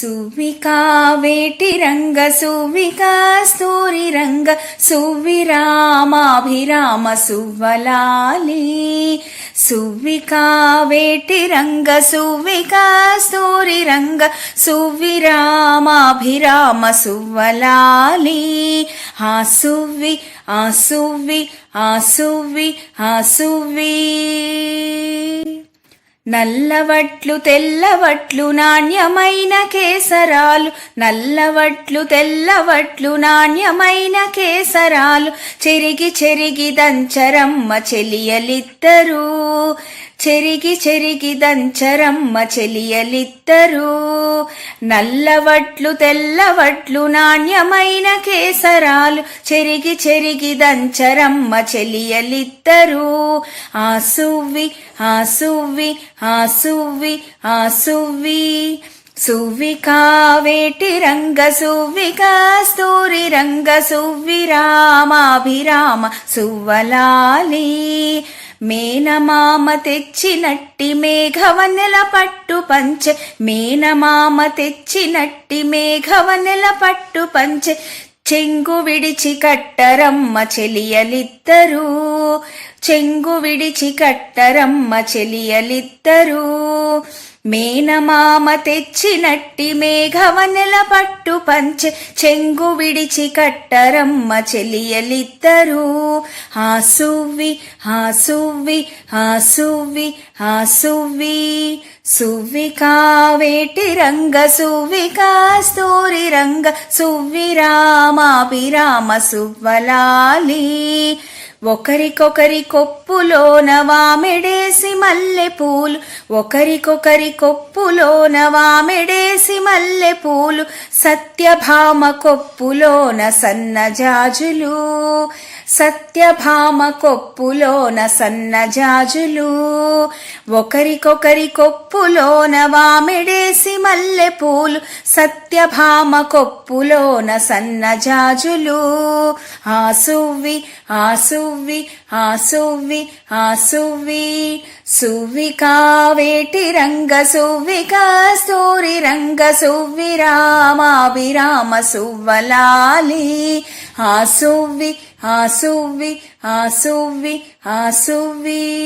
సువికా వేటి రంగ సువికా స్తూరి రంగ సువిరామాభిరామ సువ్వలాలి. సువికా వేటి రంగ సువికా స్తూరి రంగ సువిరామాభిరామ సువ్వలాలి. ఆ సువ్వి ఆ సువ్వి ఆ సువ్వి ఆ సువ్వి నల్లవట్లు తెల్లవట్లు నాణ్యమైన కేసరాలు. నల్లవట్లు తెల్లవట్లు నాణ్యమైన కేసరాలు. చెరిగి చెరిగి దంచరమ్మ చెలియలిద్దరూ. చెరిగి చెరిగి దంచరమ్మ చెలియలిద్దరు. నల్లవట్లు తెల్లవట్లు నాణ్యమైన కేసరాలు. చెరిగి చెరిగి దంచరమ్మ చెలియలిద్దరు. ఆ సువ్వి ఆ సువ్వి ఆ సువ్వి ఆ సువ్వి. సువ్వికా వేటి రంగ సువ్వికా స్తూరి రంగ సువ్విరామాభిరామ సువ్వలాలి. మేనమామ తెచ్చినట్టి మేఘవనెల పట్టు పంచె. మేనమామ తెచ్చినట్టి మేఘవనెల పట్టు పంచె. చెంగు విడిచి కట్టరమ్మ చెలియలిద్దరూ. చెంగు విడిచి కట్టరమ్మ చెలియలిద్దరూ. మేనమామ తెచ్చినట్టి మేఘవనెల పట్టు పంచె చెంగు విడిచి కట్టరమ్మ చెలియలిద్దరు. ఆ హాసువ్వి హాసువ్వి సువ్వి ఆ సువ్వి ఆ సువ్వి. సువ్వికా వేటి రంగ సువ్వికా స్తూరి రంగ సువ్విరామాభిరామ సువ్వలాలి. ఒకరికొకరి కొప్పులోన వామెడేసి మల్లెపూలు ఒకరికొకరి కొప్పులోన వామెడేసి మల్లెపూలు సత్యభామ కొప్పులోన సన్నజాజులు సత్యభామ కొప్పులోన సన్నజాజులు ఒకరికొకరి కొప్పులోన వామిడేసి మల్లె పూలు సత్యభామ కొప్పులోన సన్నజాజులు ఆసువ్వి ఆసువ్వి ఆ సువ్వి ఆ సువ్వి ఆ సువ్వి సువ్వికా వేటి రంగ సువ్వికా స్తూరి రంగ సువ్విరామాభిరామ సువ్వలాలి. ఆ సువ్వి ఆ సువ్వి ఆ సువ్వి ఆ సువ్వి